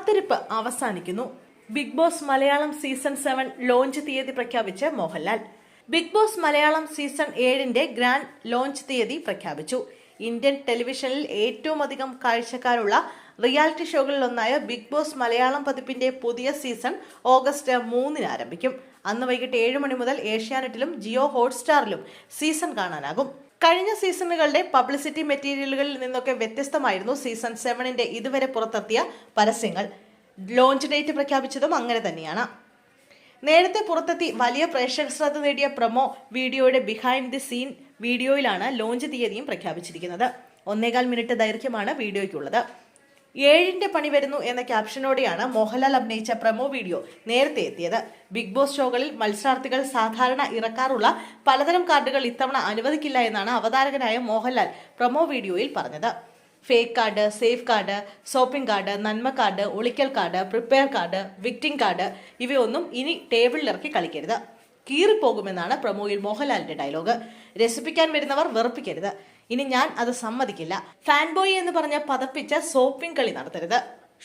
കാത്തിരിപ്പ് അവസാനിക്കുന്നു. Big boss Malayalam season seven launch തീയതി പ്രഖ്യാപിച്ച് Mohanlal. Big boss Malayalam season ഏഴിന്റെ ഗ്രാൻഡ് ലോഞ്ച് തീയതി പ്രഖ്യാപിച്ചു. ഇന്ത്യൻ ടെലിവിഷനിൽ ഏറ്റവും അധികം കാഴ്ചക്കാരുള്ള റിയാലിറ്റി ഷോകളിലൊന്നായ ബിഗ് ബോസ് മലയാളം പതിപ്പിന്റെ പുതിയ സീസൺ ഓഗസ്റ്റ് മൂന്നിന് ആരംഭിക്കും. അന്ന് വൈകിട്ട് ഏഴ് മണി മുതൽ ഏഷ്യാനെറ്റിലും ജിയോ ഹോട്ട്സ്റ്റാറിലും സീസൺ കാണാനാകും. കഴിഞ്ഞ സീസണുകളുടെ പബ്ലിസിറ്റി മെറ്റീരിയലുകളിൽ നിന്നൊക്കെ വ്യത്യസ്തമായിരുന്നു സീസൺ സെവനിന്റെ ഇതുവരെ പുറത്തെത്തിയ പരസ്യങ്ങൾ. ലോഞ്ച് ഡേറ്റ് പ്രഖ്യാപിച്ചതും അങ്ങനെ തന്നെയാണ്. നേരത്തെ പുറത്തെത്തി വലിയ പ്രേക്ഷക ശ്രദ്ധ നേടിയ പ്രൊമോ വീഡിയോയുടെ ബിഹൈൻഡ് ദി സീൻ വീഡിയോയിലാണ് ലോഞ്ച് തീയതിയും പ്രഖ്യാപിച്ചിരിക്കുന്നത്. ഒന്നേകാൽ മിനിറ്റ് ദൈർഘ്യമാണ് വീഡിയോയ്ക്കുള്ളത്. ഏഴിന്റെ പണി വരുന്നു എന്ന ക്യാപ്ഷനോടെയാണ് മോഹൻലാൽ അഭിനയിച്ച പ്രമോ വീഡിയോ നേരത്തെ എത്തിയത്. ബിഗ് ബോസ് ഷോകളിൽ മത്സരാർത്ഥികൾ സാധാരണ ഇറക്കാറുള്ള പലതരം കാർഡുകൾ ഇത്തവണ അനുവദിക്കില്ല എന്നാണ് അവതാരകനായ മോഹൻലാൽ പ്രമോ വീഡിയോയിൽ പറഞ്ഞത്. Fake card safe card swapping card നന്മ കാർഡ് ഒളിക്കൽ കാർഡ് പ്രിപ്പയർ കാർഡ് വിക്ടിംഗ് കാർഡ് ഇവയൊന്നും ഇനി ടേബിളിലിറക്കി കളിക്കരുത്. കീറിപ്പോകുമെന്നാണ് പ്രമോയിൽ മോഹൻലാലിന്റെ ഡയലോഗ്. രസിപ്പിക്കാൻ വരുന്നവർ വെറുപ്പിക്കരുത്. ഇനി ഞാൻ അത് സമ്മതിക്കില്ല. ഫാൻ ബോയ് എന്ന് പറഞ്ഞ പതപ്പിച്ച സോപ്പിംഗ് കളി നടത്തരുത്.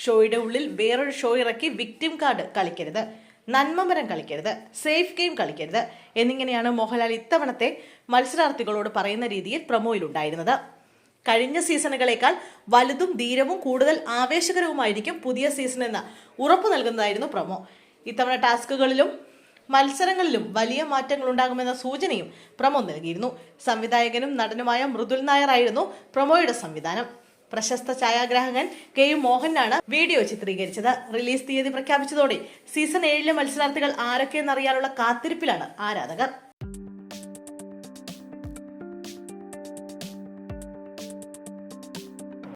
ഷോയുടെ ഉള്ളിൽ വേറൊരു ഷോ ഇറക്കി വിക്ടിം കാർഡ് കളിക്കരുത്. നന്മമരം കളിക്കരുത്. സേഫ് ഗെയിം കളിക്കരുത്. എന്നിങ്ങനെയാണ് മോഹൻലാൽ ഇത്തവണത്തെ മത്സരാർത്ഥികളോട് പറയുന്ന രീതിയിൽ പ്രൊമോയിലുണ്ടായിരുന്നത് കഴിഞ്ഞ സീസണുകളേക്കാൾ വലുതും ധീരവും കൂടുതൽ ആവേശകരവുമായിരിക്കും പുതിയ സീസൺ എന്ന് ഉറപ്പു നൽകുന്നതായിരുന്നു പ്രമോ. ഇത്തവണ ടാസ്കുകളിലും മത്സരങ്ങളിലും വലിയ മാറ്റങ്ങൾ ഉണ്ടാകുമെന്ന സൂചനയും പ്രമോ നൽകിയിരുന്നു. സംവിധായകനും നടനുമായ മൃദുൽ നായർ ആയിരുന്നു പ്രമോയുടെ സംവിധാനം. പ്രശസ്ത ഛായാഗ്രാഹകൻ കെ യു മോഹനാണ് വീഡിയോ ചിത്രീകരിച്ചത്. റിലീസ് തീയതി പ്രഖ്യാപിച്ചതോടെ സീസൺ ഏഴിലെ മത്സരാർത്ഥികൾ ആരൊക്കെയെന്നറിയാനുള്ള കാത്തിരിപ്പിലാണ് ആരാധകർ.